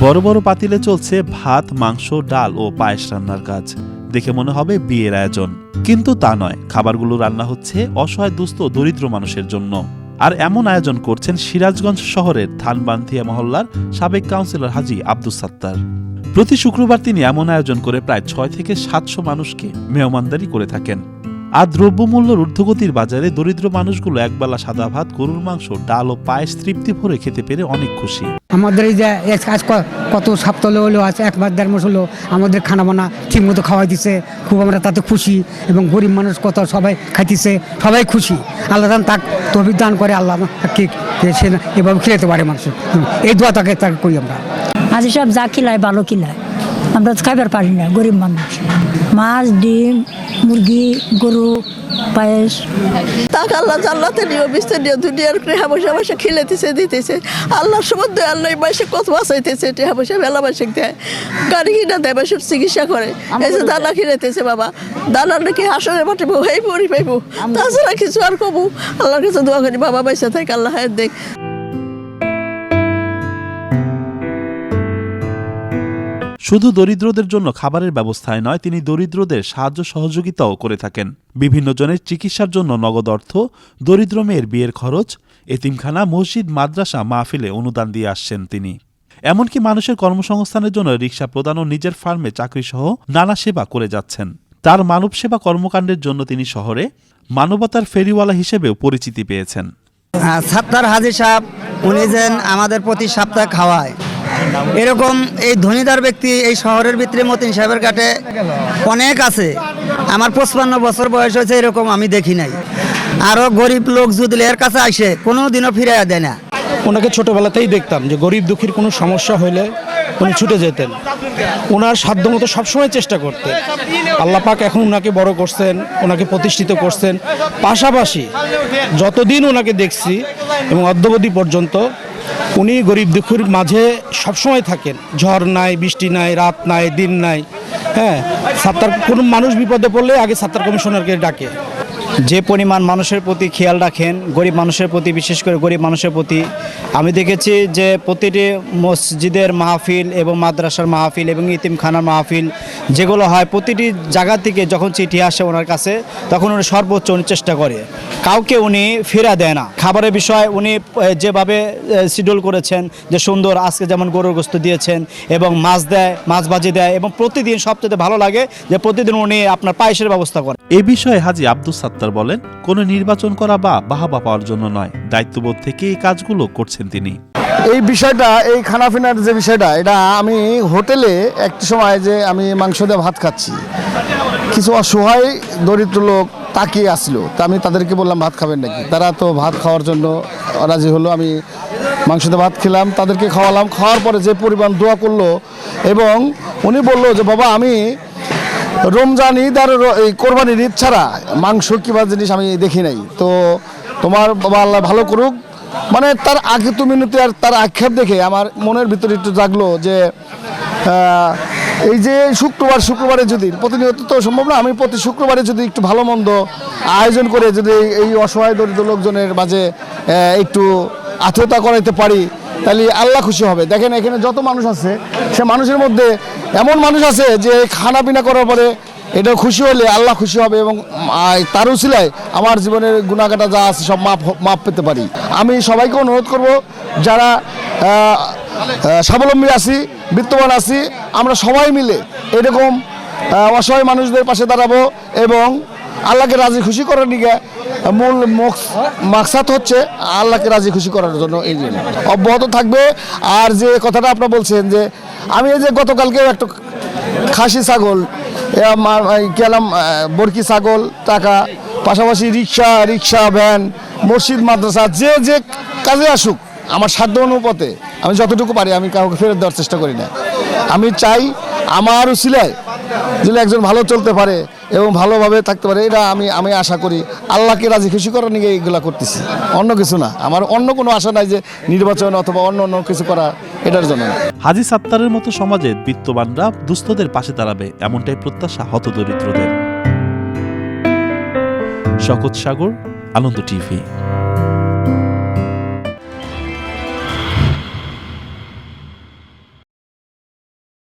বড় বড় পাতিলে চলছে ভাত, মাংস, ডাল ও পায়েস রান্নার কাজ। দেখে মনে হবে বিয়ের আয়োজন। কিন্তু তা নয়, খাবারগুলো রান্না হচ্ছে অসহায়, দুস্থ, দরিদ্র মানুষের জন্য। আর এমন আয়োজন করছেন সিরাজগঞ্জ শহরের ধানবান্ধিয়া মহল্লার সাবেক কাউন্সিলর হাজি আব্দুস সাত্তার। প্রতি শুক্রবার তিনি এমন আয়োজন করে প্রায় ছয় থেকে সাতশো মানুষকে মেহমানদারি করে থাকেন। আর দ্রব্যমূল্যর ঊর্ধ্বগতির বাজারে দরিদ্র মানুষগুলো একবেলা সাদা ভাত গরুর মাংস ডাল ও পায়েস তৃপ্তি ভরে খেতে পেরে অনেক খুশি। আমাদের এই যে এক কাজ কত সপ্তাহ হলো আছে এক মাস দেড় মাস হলো আমাদের খানা বানা ঠিক মতো খাওয়াই দিছে খুব আমরা তাতে খুশি এবং গরিব মানুষ কত সবাই খাইতেছে সবাই খুশি। আল্লাহ দান তাক তবিক দান করে আল্লাহ তাকে সে না এভাবে খেলাতে পারে মানুষ এই দোয়া তাকে তাকে করি আমরা। আজি সব যা খিলায় ভালো খিলায়। আমরা খাইবার পারি না গরিব মানুষ। মাছ ডিম মুরগি গরু পায়েস। তাক আল্লাহ জান্নাতে নিও বিস্তে নিও দুনিয়ার রেহা বসে বসে খেলেতেছে দিতেছে। আল্লাহর সময় আল্লাহ মাসে কত বাঁচাইতেছে টেহা বসে বেলা মাসে দেয়। গাড়ি কিনা দেয় মাসের চিকিৎসা করে। এই যে দানা কিনেতেছে বাবা। দানার নাকি হাসরে মাঠে হেই পরি পাইবো। তাছাড়া কিছু আর কবু আল্লাহর কাছে দোয়া করি বাবা বাইসা থাকে আল্লাহ দেখ। শুধু দরিদ্রদের জন্য খাবারের ব্যবস্থায় নয়, তিনি দরিদ্রদের সাহায্য সহযোগিতাও করে থাকেন। বিভিন্ন জনের চিকিৎসার জন্য নগদ অর্থ, দরিদ্র মেয়ের বিয়ের খরচ, এতিমখানা, মসজিদ, মাদ্রাসা, মাহফিলে অনুদান দিয়ে আসছেন তিনি। এমনকি মানুষের কর্মসংস্থানের জন্য রিক্সা প্রদান ও নিজের ফার্মে চাকরি সহ নানা সেবা করে যাচ্ছেন। তার মানব সেবা কর্মকাণ্ডের জন্য তিনি শহরে মানবতার ফেরিওয়ালা হিসেবেও পরিচিতি পেয়েছেন। সাত্তার হাজি সাহেব, উনি যেন আমাদের প্রতি সপ্তাহে খাওয়ায় এরকম এই ধনীদার ব্যক্তি এই শহরের ভিতরে মতিন সাহেবের কাটে অনেক আছে। আমার পঁচপান্ন বছর বয়স হয়েছে, এরকম আমি দেখি নাই। আরও গরিব লোক যদি এর কাছে আসে কোনো দিনও ফিরাইয়া দেয় না। ওনাকে ছোটবেলাতেই দেখতাম যে গরিব দুঃখীর কোনো সমস্যা হলে উনি ছুটে যেতেন। ওনার সাধ্যমতো সবসময় চেষ্টা করতেন। আল্লাহ পাক এখন ওনাকে বড় করছেন, ওনাকে প্রতিষ্ঠিত করছেন। পাশাপাশি যতদিন ওনাকে দেখছি এবং অদ্যবধি পর্যন্ত উনি গরিব দুঃখীর মাঝে সবসময় থাকেন। ঝড় নাই, বৃষ্টি নাই, রাত নাই, দিন নাই হ্যাঁ? সাত্তার কোনো মানুষ বিপদে পড়লে আগে সাত্তার কমিশনারকে ডাকে। যে পরিমাণ মানুষের প্রতি খেয়াল রাখেন, গরিব মানুষের প্রতি, বিশেষ করে গরিব মানুষের প্রতি, আমি দেখেছি যে প্রতিটি মসজিদের মাহফিল এবং মাদ্রাসার মাহফিল এবং ইতিমখানার মাহফিল যেগুলো হয় প্রতিটি জায়গা থেকে যখন চিঠি আসে ওনার কাছে, তখন উনি সর্বোচ্চ উনি চেষ্টা করে। কাউকে উনি ফেরা দেয় না। খাবারের বিষয় উনি যেভাবে শিডিউল করেছেন যে সুন্দর, আজকে যেমন গরুর গোস্ত দিয়েছেন এবং মাছ দেয়, মাছ ভাজি দেয় এবং প্রতিদিন সবচেয়ে ভালো লাগে যে প্রতিদিন উনি আপনার পায়েসের ব্যবস্থা করেন। এ বিষয়ে হাজি আব্দুল সাত্তার বলেন, কোনো নির্বাচন করা বা বাহাবা পাওয়ার জন্য নয়। দায়িত্ববোধ থেকে এই কাজগুলো করছেন তিনি। এই বিষয়টা, এই খানাফিনার যে বিষয়টা, এটা আমি হোটেলে একটি সময় যে আমি মাংস দিয়ে ভাত খাচ্ছি। কিছু অসহায় দরিদ্র লোক তাকিয়ে আসলো। তা আমি তাদেরকে বললাম, ভাত খাবেন নাকি? তারা তো ভাত খাওয়ার জন্য রাজি হলো। আমি মাংস দিয়ে ভাত খেলাম, তাদেরকে খাওয়ালাম। খাওয়ার পরে যে পরিমাণ দোয়া করল এবং উনি বলল যে, বাবা, আমি রমজান, ঈদ আর এই কোরবানির ঈদ ছাড়া মাংস কিবা জিনিস আমি দেখি নাই। তো তোমার বাবা আল্লাহ ভালো করুক মানে তার আগে তুমি আর তার আক্ষেপ দেখে আমার মনের ভিতরে একটু জাগলো যে এই যে শুক্রবার, শুক্রবারে যদি প্রতিনিয়ত তো সম্ভব না, আমি প্রতি শুক্রবারে যদি একটু ভালো মন্দ আয়োজন করে যদি এই অসহায় দরিদ্র লোকজনের মাঝে একটু আত্মীয়তা করাইতে পারি, তাহলে আল্লাহ খুশি হবে। দেখেন এখানে যত মানুষ আছে, সে মানুষের মধ্যে এমন মানুষ আছে যে খানা পিনা করার পরে এটা খুশি হলে আল্লাহ খুশি হবে এবং তার উসিলায় আমার জীবনের গুণাগাটা যা আছে সব মাপ মাপ পেতে পারি। আমি সবাইকে অনুরোধ করব, যারা স্বাবলম্বী আছি, বিত্তবান আছি, আমরা সবাই মিলে এরকম অসহায় মানুষদের পাশে দাঁড়াবো এবং আল্লাহকে রাজি খুশি করার দিকে মূল মকস- মাকসাদ হচ্ছে আল্লাহকে রাজি খুশি করার জন্য এই জন্য অব্যাহত থাকবে। আর যে কথাটা আপনারা বলছেন যে, আমি এই যে গতকালকে একটা খাসি ছাগল গেলাম বরকি ছাগল, টাকা, পাশাপাশি রিক্সা রিক্সা, ভ্যান, মসজিদ, মাদ্রাসা, যে যে কাজে আসুক, আমার সাধ্য অনুপথে আমি যতটুকু পারি, আমি কাউকে ফেরত দেওয়ার চেষ্টা করি না। আমি চাই আমার উসিলায় যদি একজন ভালো চলতে পারে এবং ভালোভাবে থাকতে পারে, এটা আমি আমি আশা করি। আল্লাহকে রাজি, খুশি করার নিয়ে এগুলা করতেছি। অন্য কিছু না। আমার অন্য কোনো আশা নাই যে নির্বাচন অথবা অন্য অন্য কিছু করা এটার জন্য হাজি সাত্তারের মতো সমাজে বিত্তবানরা দুস্থদের পাশে দাঁড়াবে, এমনটাই প্রত্যাশা হতদরিদ্রদের। শকত সাগর, আনন্দ টিভি।